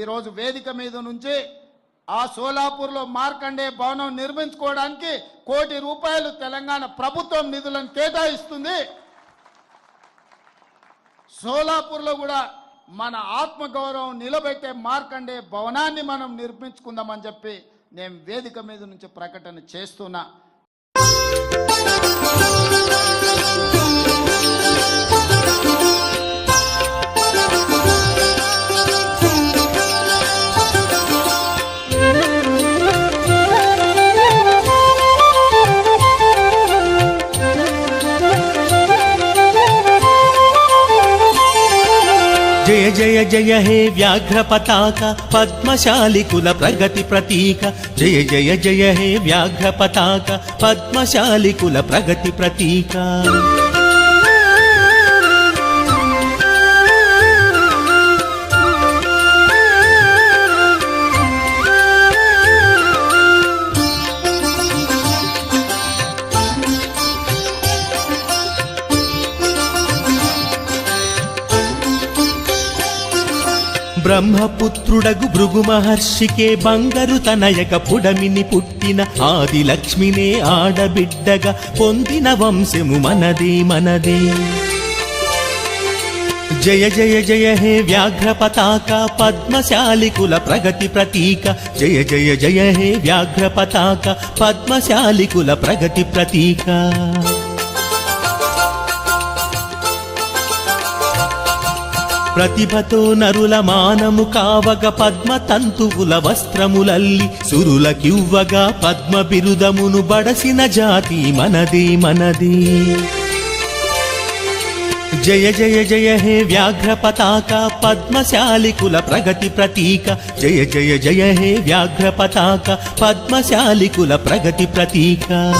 ఈరోజు వేదిక మీద నుంచి ఆ సోలాపూర్లో మార్కండే భవనం నిర్మించుకోవడానికి కోటి రూపాయలు తెలంగాణ ప్రభుత్వం నిధులను కేటాయిస్తుంది. సోలాపూర్లో కూడా మన ఆత్మగౌరవం నిలబెట్టే మార్కండే భవనాన్ని మనం నిర్మించుకుందామని చెప్పి నేను వేదిక మీద నుంచి ప్రకటన చేస్తున్నా. జయ జయ జయ హే వ్యాఘ్ర పతాక పద్మశాలి కుల ప్రగతి ప్రతీక జయ జయ జయ హే వ్యాఘ్ర పతాక పద్మశాలి కుల బ్రహ్మపుత్రుడగు భృగు మహర్షికే బంగరు తనయక పుడమిని పుట్టిన ఆది లక్ష్మినే ఆడబిడ్డగా పొందిన వంశము మనదే మనదే. జయ జయ జయ హే వ్యాఘ్ర పతాక పద్మశాలి కుల ప్రగతి ప్రతీక. జయ జయ జయ హే వ్యాఘ్ర పతాక పద్మశాలి కుల ప్రగతి ప్రతీక. ప్రతిభతో నరుల మానము కావగ పద్మ తంతువుల వస్త్రములల్లి సురులకివ్వగా పద్మ బిరుదమును బడసిన జాతి మనది మనది. జయ జయ జయ హే వ్యాఘ్ర పతాక పద్మశాలి కుల ప్రగతి ప్రతీక. జయ జయ జయ హే వ్యాఘ్ర పతాక పద్మశాలి కుల ప్రగతి ప్రతీక.